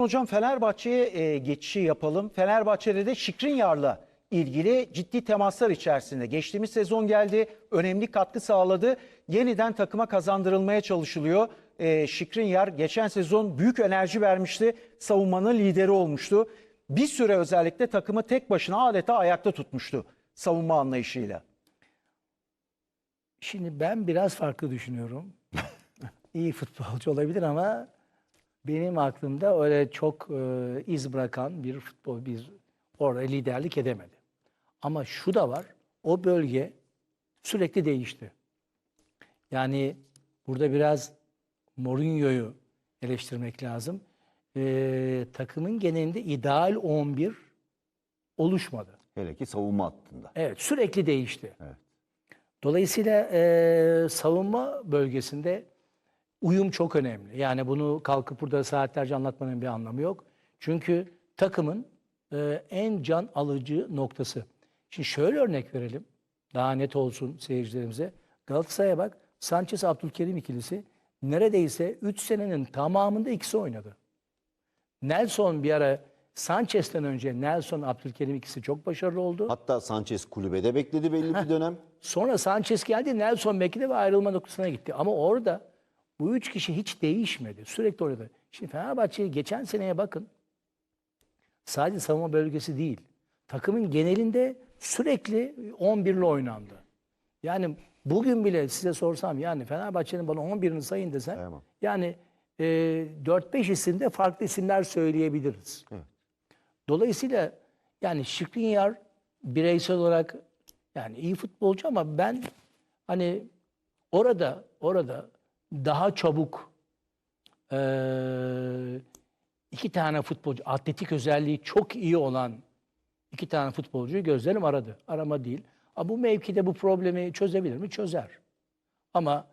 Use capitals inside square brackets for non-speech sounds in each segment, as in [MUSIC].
Hocam Fenerbahçe'ye e, geçişi yapalım. Fenerbahçe'de de Şikrinyar'la ilgili ciddi temaslar içerisinde. Geçtiğimiz sezon geldi, önemli katkı sağladı. Yeniden takıma kazandırılmaya çalışılıyor. E, Şikrinyar geçen sezon büyük enerji vermişti. Savunmanın lideri olmuştu. Bir süre özellikle takımı tek başına adeta ayakta tutmuştu savunma anlayışıyla. Şimdi ben biraz farklı düşünüyorum. [LAUGHS] İyi futbolcu olabilir ama benim aklımda öyle çok e, iz bırakan bir futbol bir orada liderlik edemedi. Ama şu da var. O bölge sürekli değişti. Yani burada biraz Mourinho'yu eleştirmek lazım. E, takımın genelinde ideal 11 oluşmadı. Hele ki savunma hattında. Evet, sürekli değişti. Evet. Dolayısıyla e, savunma bölgesinde uyum çok önemli. Yani bunu kalkıp burada saatlerce anlatmanın bir anlamı yok. Çünkü takımın e, en can alıcı noktası. Şimdi şöyle örnek verelim. Daha net olsun seyircilerimize. Galatasaray'a bak. Sanchez Abdülkerim ikilisi neredeyse 3 senenin tamamında ikisi oynadı. Nelson bir ara Sanchez'ten önce Nelson Abdülkerim ikisi çok başarılı oldu. Hatta Sanchez kulübede bekledi belli bir dönem. Sonra Sanchez geldi, Nelson bekledi ve ayrılma noktasına gitti. Ama orada bu üç kişi hiç değişmedi. Sürekli oynadı. Şimdi Fenerbahçe'ye geçen seneye bakın. Sadece savunma bölgesi değil. Takımın genelinde sürekli 11 ile oynandı. Yani bugün bile size sorsam yani Fenerbahçe'nin bana 11'ini sayın desen Sayamam. yani e, 4-5 isimde farklı isimler söyleyebiliriz. Dolayısıyla yani Şikrinyar bireysel olarak yani iyi futbolcu ama ben hani orada orada daha çabuk eee, iki tane futbolcu atletik özelliği çok iyi olan iki tane futbolcuyu gözlerim aradı. Arama değil. Ama bu mevkide bu problemi çözebilir mi? Çözer. Ama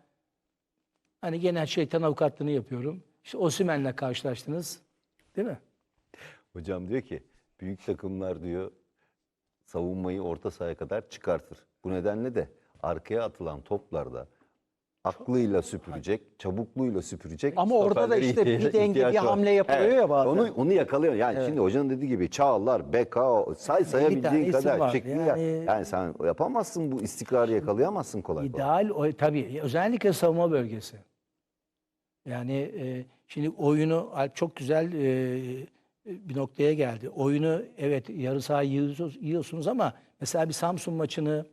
hani gene şeytan avukatlığını yapıyorum. İşte Osimhen'le karşılaştınız. Değil mi? Hocam diyor ki büyük takımlar diyor savunmayı orta sahaya kadar çıkartır. Bu nedenle de arkaya atılan toplarda aklıyla süpürecek, çabukluğuyla süpürecek. Ama orada da işte bir denge, bir hamle yapılıyor ya bazen. Onu, onu yakalıyor. Yani şimdi hocanın dediği gibi Çağlar, Beka, say sayabildiğin kadar. Şikrinyar. Yani- Yani, sen yapamazsın bu istikrarı yakalayamazsın kolay kolay. İdeal o, tabii özellikle savunma bölgesi. Yani e, şimdi oyunu Alp çok güzel e, bir noktaya geldi. Oyunu evet yarı saha yiyorsunuz ama mesela bir Samsun maçını,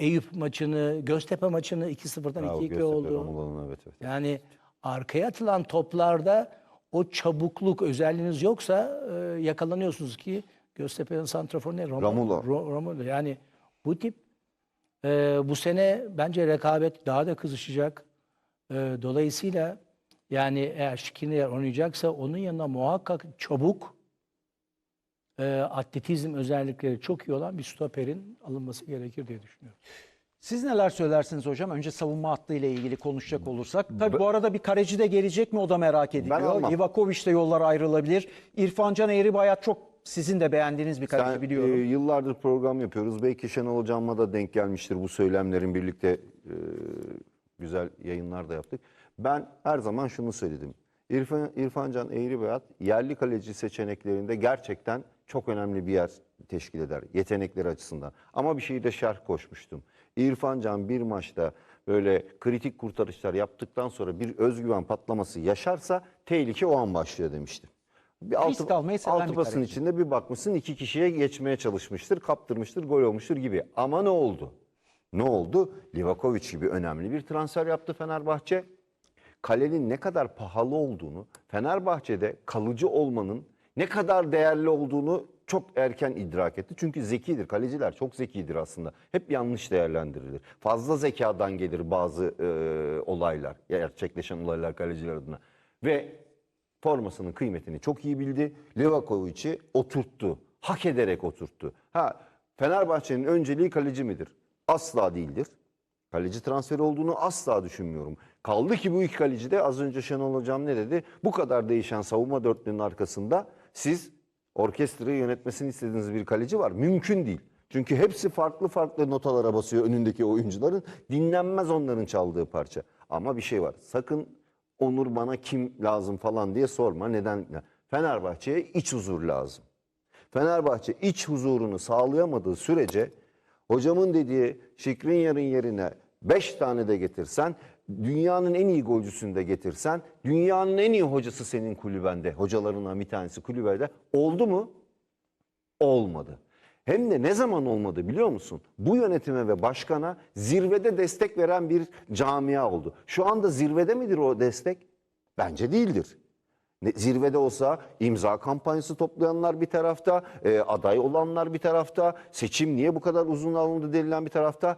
Eyüp maçını, Göztepe maçını 2-0'dan Bravo, 2-2 Göztepe, oldu. Romulo'nun, evet, evet. Yani arkaya atılan toplarda o çabukluk özelliğiniz yoksa e, yakalanıyorsunuz ki Göztepe'nin santraforu ne? Romulo. Romulo. Ro- Romulo. Yani bu tip e, bu sene bence rekabet daha da kızışacak. E, dolayısıyla yani eğer Şikrinyar oynayacaksa onun yanına muhakkak çabuk e, atletizm özellikleri çok iyi olan bir stoperin alınması gerekir diye düşünüyorum. Siz neler söylersiniz hocam? Önce savunma hattı ile ilgili konuşacak olursak. Tabii bu arada bir kaleci de gelecek mi o da merak ediliyor. almam. Livakovic de yollar ayrılabilir. İrfan Can Eğribayat çok sizin de beğendiğiniz bir kaleci Sen, biliyorum. e, yıllardır program yapıyoruz. Belki Şenol Hocam'la da denk gelmiştir bu söylemlerin birlikte e, güzel yayınlar da yaptık. Ben her zaman şunu söyledim. İrfan, İrfan Can Eğribeyat yerli kaleci seçeneklerinde gerçekten çok önemli bir yer teşkil eder yetenekleri açısından. Ama bir şeyi de şerh koşmuştum. İrfan Can bir maçta böyle kritik kurtarışlar yaptıktan sonra bir özgüven patlaması yaşarsa tehlike o an başlıyor demiştim. Bir Risk almayı seven altı bir basın kaleci. içinde bir bakmışsın iki kişiye geçmeye çalışmıştır, kaptırmıştır, gol olmuştur gibi. Ama ne oldu? Ne oldu? Livakovic gibi önemli bir transfer yaptı Fenerbahçe. Kalenin ne kadar pahalı olduğunu, Fenerbahçe'de kalıcı olmanın ne kadar değerli olduğunu çok erken idrak etti. Çünkü zekidir. Kaleciler çok zekidir aslında. Hep yanlış değerlendirilir. Fazla zekadan gelir bazı e, olaylar, gerçekleşen olaylar kaleciler adına. Ve formasının kıymetini çok iyi bildi. Livakovic'i oturttu. Hak ederek oturttu. Ha Fenerbahçe'nin önceliği kaleci midir? Asla değildir. Kaleci transferi olduğunu asla düşünmüyorum. Kaldı ki bu iki kaleci de az önce Şenol Hocam ne dedi? Bu kadar değişen savunma dörtlünün arkasında siz orkestrayı yönetmesini istediğiniz bir kaleci var. Mümkün değil. Çünkü hepsi farklı farklı notalara basıyor önündeki oyuncuların. Dinlenmez onların çaldığı parça. Ama bir şey var. Sakın Onur bana kim lazım falan diye sorma. Neden? Fenerbahçe'ye iç huzur lazım. Fenerbahçe iç huzurunu sağlayamadığı sürece hocamın dediği Şikrinyar'ın yerine 5 tane de getirsen, dünyanın en iyi golcüsünü de getirsen, dünyanın en iyi hocası senin kulübende, hocalarından bir tanesi kulübede oldu mu? Olmadı. Hem de ne zaman olmadı biliyor musun? Bu yönetime ve başkana zirvede destek veren bir camia oldu. Şu anda zirvede midir o destek? Bence değildir. Zirvede olsa imza kampanyası toplayanlar bir tarafta, e, aday olanlar bir tarafta, seçim niye bu kadar uzun alındı denilen bir tarafta.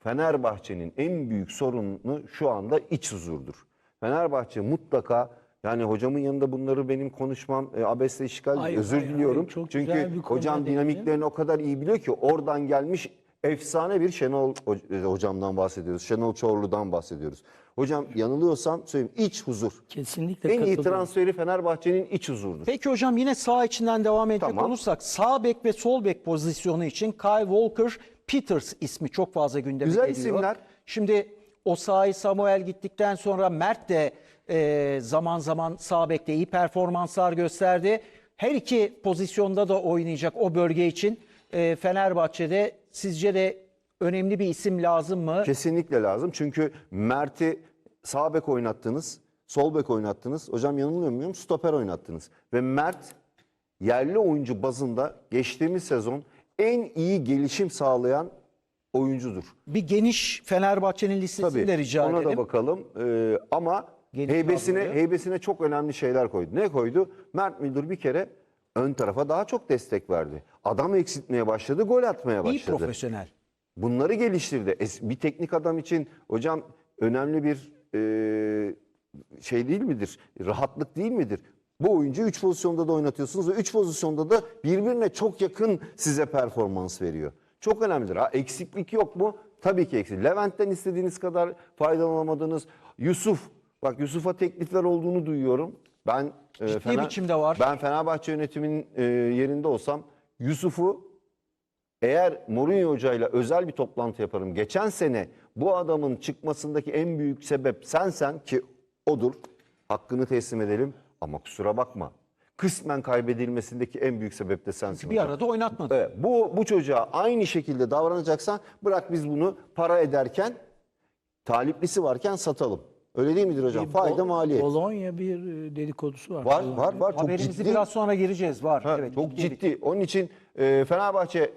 Fenerbahçe'nin en büyük sorunu şu anda iç huzurdur. Fenerbahçe mutlaka yani hocamın yanında bunları benim konuşmam e, abesle işgal Hayır, özür hayır, diliyorum. hayır. Çünkü hocam dinamiklerini o kadar iyi biliyor ki oradan gelmiş efsane bir Şenol e, hocamdan bahsediyoruz. Şenol Çorlu'dan bahsediyoruz. Hocam yanılıyorsam söyleyeyim iç huzur. Kesinlikle En iyi transferi Fenerbahçe'nin iç huzurdur. Peki hocam yine sağ içinden devam edecek Tamam. olursak sağ bek ve sol bek pozisyonu için Kyle Walker, Peters ismi çok fazla gündeme Güzel geliyor. isimler. Şimdi Osayi Samuel gittikten sonra Mert de e, zaman zaman sağ bekte iyi performanslar gösterdi. Her iki pozisyonda da oynayacak o bölge için e, Fenerbahçe'de sizce de önemli bir isim lazım mı? Kesinlikle lazım. Çünkü Mert'i sağ bek oynattınız, sol bek oynattınız. Hocam yanılmıyor muyum? Stoper oynattınız. Ve Mert yerli oyuncu bazında geçtiğimiz sezon en iyi gelişim sağlayan oyuncudur. Bir geniş Fenerbahçe'nin listesini de rica ona edelim. da bakalım. Ee, ama Geniş heybesine kadroyu. heybesine çok önemli şeyler koydu. Ne koydu? Mert Müldür bir kere ön tarafa daha çok destek verdi. Adam eksiltmeye başladı, gol atmaya İyi başladı. profesyonel. Bunları geliştirdi. Es- Bir teknik adam için hocam önemli bir e, şey değil midir? Rahatlık değil midir? Bu oyuncuyu 3 pozisyonda da oynatıyorsunuz ve 3 pozisyonda da birbirine çok yakın size performans veriyor. Çok önemlidir. Ha, eksiklik yok mu? Tabii ki eksik. Levent'ten istediğiniz kadar faydalanamadınız. Yusuf, bak Yusuf'a teklifler olduğunu duyuyorum. Ben e, Ciddi biçimde var. Ben Fenerbahçe yönetiminin e, yerinde olsam Yusuf'u eğer Mourinho hocayla özel bir toplantı yaparım. Geçen sene bu adamın çıkmasındaki en büyük sebep sensen ki odur. Hakkını teslim edelim ama kusura bakma. Kısmen kaybedilmesindeki en büyük sebep de sensin. Bir hocam. arada oynatmadı. Evet, bu, bu çocuğa aynı şekilde davranacaksan bırak biz bunu para ederken taliplisi varken satalım. Öyle değil midir hocam? Fayda Bol- maliyet. Bologna bir e, dedikodusu var. Var Bologna. var var. Çok Haberimizi ciddi. biraz sonra gireceğiz. Var. Ha, evet, çok ciddi bir- ciddi. Onun için e, Fenerbahçe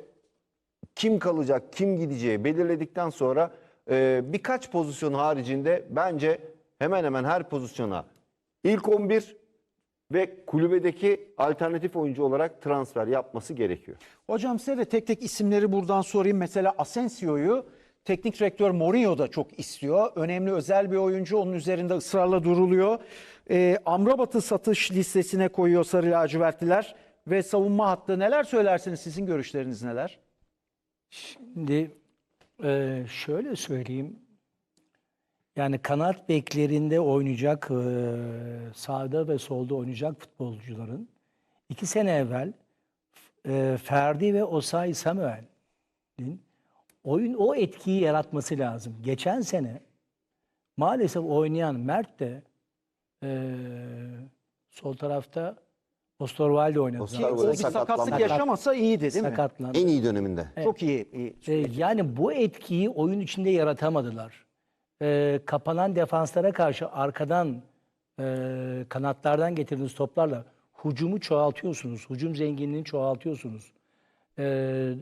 kim kalacak, kim gideceği belirledikten sonra e, birkaç pozisyon haricinde bence hemen hemen her pozisyona ilk 11 ve kulübedeki alternatif oyuncu olarak transfer yapması gerekiyor. Hocam size de tek tek isimleri buradan sorayım. Mesela Asensio'yu teknik direktör Mourinho da çok istiyor. Önemli özel bir oyuncu. Onun üzerinde ısrarla duruluyor. Ee, Amrabat'ı satış listesine koyuyor Sarı Lacivertliler. Ve savunma hattı neler söylersiniz? Sizin görüşleriniz neler? Şimdi e, şöyle söyleyeyim. Yani kanat beklerinde oynayacak, sağda ve solda oynayacak futbolcuların iki sene evvel Ferdi ve Osayi Samuel'in oyun o etkiyi yaratması lazım. Geçen sene maalesef oynayan Mert de sol tarafta Osterwalde oynadı. Osterwalde zaten. O sakatlık Sakat- yaşamasa iyiydi değil mi? Sakatlandı. En iyi döneminde. Çok iyi. iyi. Yani bu etkiyi oyun içinde yaratamadılar. E, kapanan defanslara karşı arkadan e, kanatlardan getirdiğiniz toplarla hucumu çoğaltıyorsunuz. Hucum zenginliğini çoğaltıyorsunuz. E,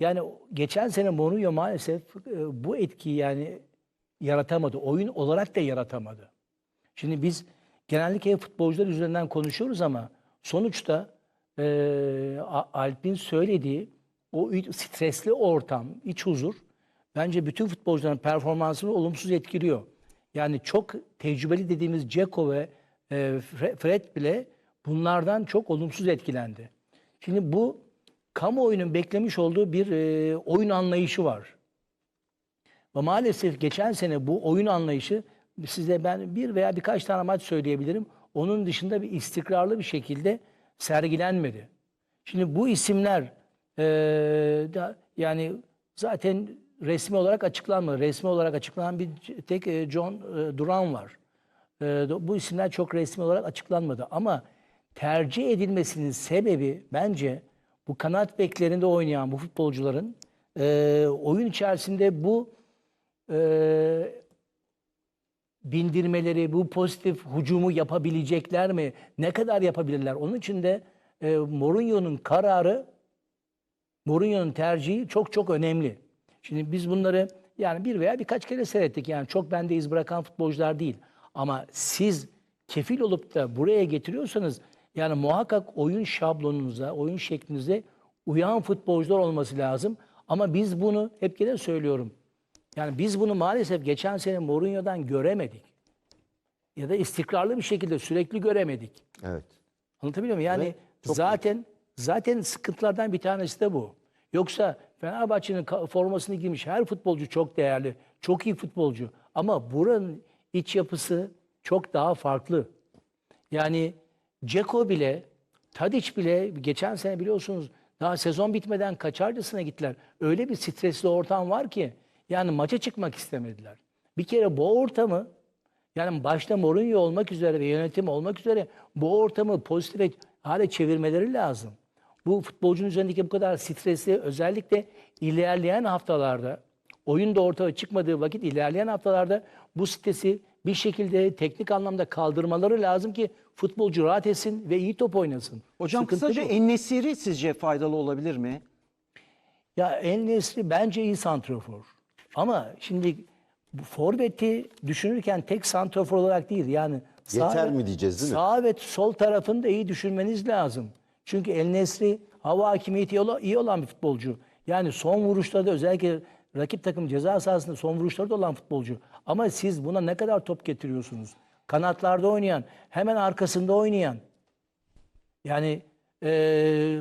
yani geçen sene Mourinho maalesef e, bu etkiyi yani yaratamadı. Oyun olarak da yaratamadı. Şimdi biz genellikle futbolcular üzerinden konuşuyoruz ama sonuçta e, Alp'in söylediği o stresli ortam, iç huzur bence bütün futbolcuların performansını olumsuz etkiliyor. Yani çok tecrübeli dediğimiz Ceko ve e, Fre- Fred bile bunlardan çok olumsuz etkilendi. Şimdi bu kamuoyunun beklemiş olduğu bir e, oyun anlayışı var. Ve maalesef geçen sene bu oyun anlayışı size ben bir veya birkaç tane maç söyleyebilirim. Onun dışında bir istikrarlı bir şekilde sergilenmedi. Şimdi bu isimler eee, da, yani zaten resmi olarak açıklanmadı. Resmi olarak açıklanan bir tek e, John e, Duran var. E, bu isimler çok resmi olarak açıklanmadı ama tercih edilmesinin sebebi bence bu kanat beklerinde oynayan bu futbolcuların oyun içerisinde bu bindirmeleri, bu pozitif hücumu yapabilecekler mi? Ne kadar yapabilirler? Onun için de Mourinho'nun kararı, Mourinho'nun tercihi çok çok önemli. Şimdi biz bunları yani bir veya birkaç kere seyrettik. Yani çok bende iz bırakan futbolcular değil. Ama siz kefil olup da buraya getiriyorsanız yani muhakkak oyun şablonunuza, oyun şeklinize uyan futbolcular olması lazım. Ama biz bunu hep gene söylüyorum. Yani biz bunu maalesef geçen sene Mourinho'dan göremedik. Ya da istikrarlı bir şekilde sürekli göremedik. Evet. Anlatabiliyor muyum? Yani çok zaten zaten sıkıntılardan bir tanesi de bu. Yoksa Fenerbahçe'nin formasını giymiş her futbolcu çok değerli, çok iyi futbolcu. Ama buranın iç yapısı çok daha farklı. Yani Ceko bile, Tadic bile geçen sene biliyorsunuz daha sezon bitmeden kaçarcasına gittiler. Öyle bir stresli ortam var ki yani maça çıkmak istemediler. Bir kere bu ortamı yani başta Mourinho olmak üzere ve yönetim olmak üzere bu ortamı pozitife hale çevirmeleri lazım. Bu futbolcunun üzerindeki bu kadar stresi özellikle ilerleyen haftalarda oyun da ortaya çıkmadığı vakit ilerleyen haftalarda bu stresi bir şekilde teknik anlamda kaldırmaları lazım ki futbolcu rahat etsin ve iyi top oynasın. Hocam Sıkıntı kısaca. Ennesiri sizce faydalı olabilir mi? Ya El Nesri bence iyi santrafor. Ama şimdi bu forveti düşünürken tek santrafor olarak değil yani sağ Yeter ve- mi diyeceğiz, değil mi? Sağ ve sol tarafını da iyi düşünmeniz lazım. Çünkü El Nesri hava hakimiyeti iyi ola- iyi olan bir futbolcu. Yani son vuruşlarda özellikle rakip takım ceza sahasında son vuruşlarda olan futbolcu. Ama siz buna ne kadar top getiriyorsunuz? Kanatlarda oynayan, hemen arkasında oynayan. Yani e,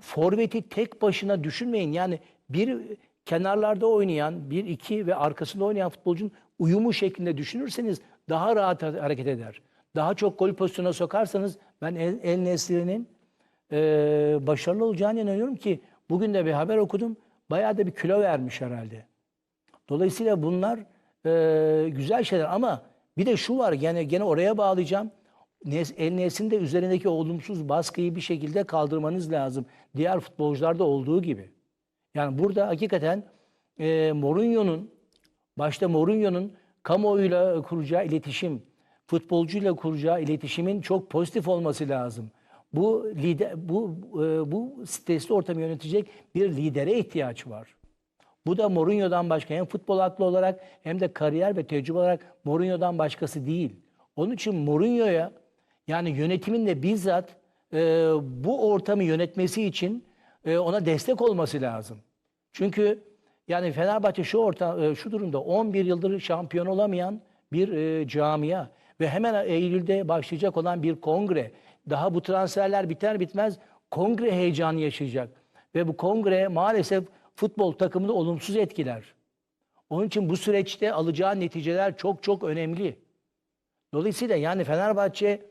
forveti tek başına düşünmeyin. Yani bir kenarlarda oynayan, bir iki ve arkasında oynayan futbolcunun uyumu şeklinde düşünürseniz daha rahat ha- hareket eder. Daha çok gol pozisyonuna sokarsanız ben El, El Nesri'nin e, başarılı olacağını inanıyorum ki bugün de bir haber okudum. Bayağı da bir kilo vermiş herhalde. Dolayısıyla bunlar e, güzel şeyler ama bir de şu var gene gene oraya bağlayacağım. El de üzerindeki olumsuz baskıyı bir şekilde kaldırmanız lazım. Diğer futbolcularda olduğu gibi. Yani burada hakikaten e, Mourinho'nun başta Mourinho'nun kamuoyuyla kuracağı iletişim, futbolcuyla kuracağı iletişimin çok pozitif olması lazım. Bu lider bu e, bu stresli ortamı yönetecek bir lidere ihtiyaç var. Bu da Mourinho'dan başka hem futbol aklı olarak hem de kariyer ve tecrübe olarak Mourinho'dan başkası değil. Onun için Mourinho'ya yani yönetimin de bizzat e, bu ortamı yönetmesi için e, ona destek olması lazım. Çünkü yani Fenerbahçe şu orta e, şu durumda 11 yıldır şampiyon olamayan bir e, camia ve hemen Eylül'de başlayacak olan bir kongre. Daha bu transferler biter bitmez kongre heyecanı yaşayacak. Ve bu kongre maalesef futbol takımını olumsuz etkiler. Onun için bu süreçte alacağı neticeler çok çok önemli. Dolayısıyla yani Fenerbahçe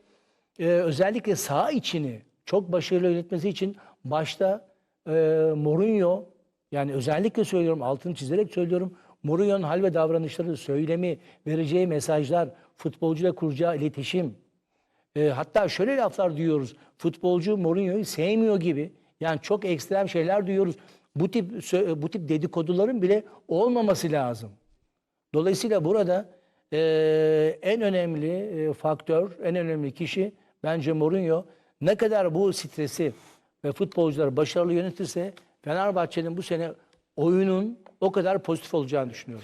e, özellikle sağ içini çok başarılı yönetmesi için başta e, Mourinho yani özellikle söylüyorum altını çizerek söylüyorum Mourinho'nun hal ve davranışları, söylemi, vereceği mesajlar, futbolcuyla kuracağı iletişim. E, hatta şöyle laflar duyuyoruz. Futbolcu Mourinho'yu sevmiyor gibi. Yani çok ekstrem şeyler duyuyoruz. Bu tip bu tip dedikoduların bile olmaması lazım. Dolayısıyla burada e, en önemli e, faktör, en önemli kişi bence Mourinho. Ne kadar bu stresi ve futbolcuları başarılı yönetirse Fenerbahçe'nin bu sene oyunun o kadar pozitif olacağını düşünüyorum.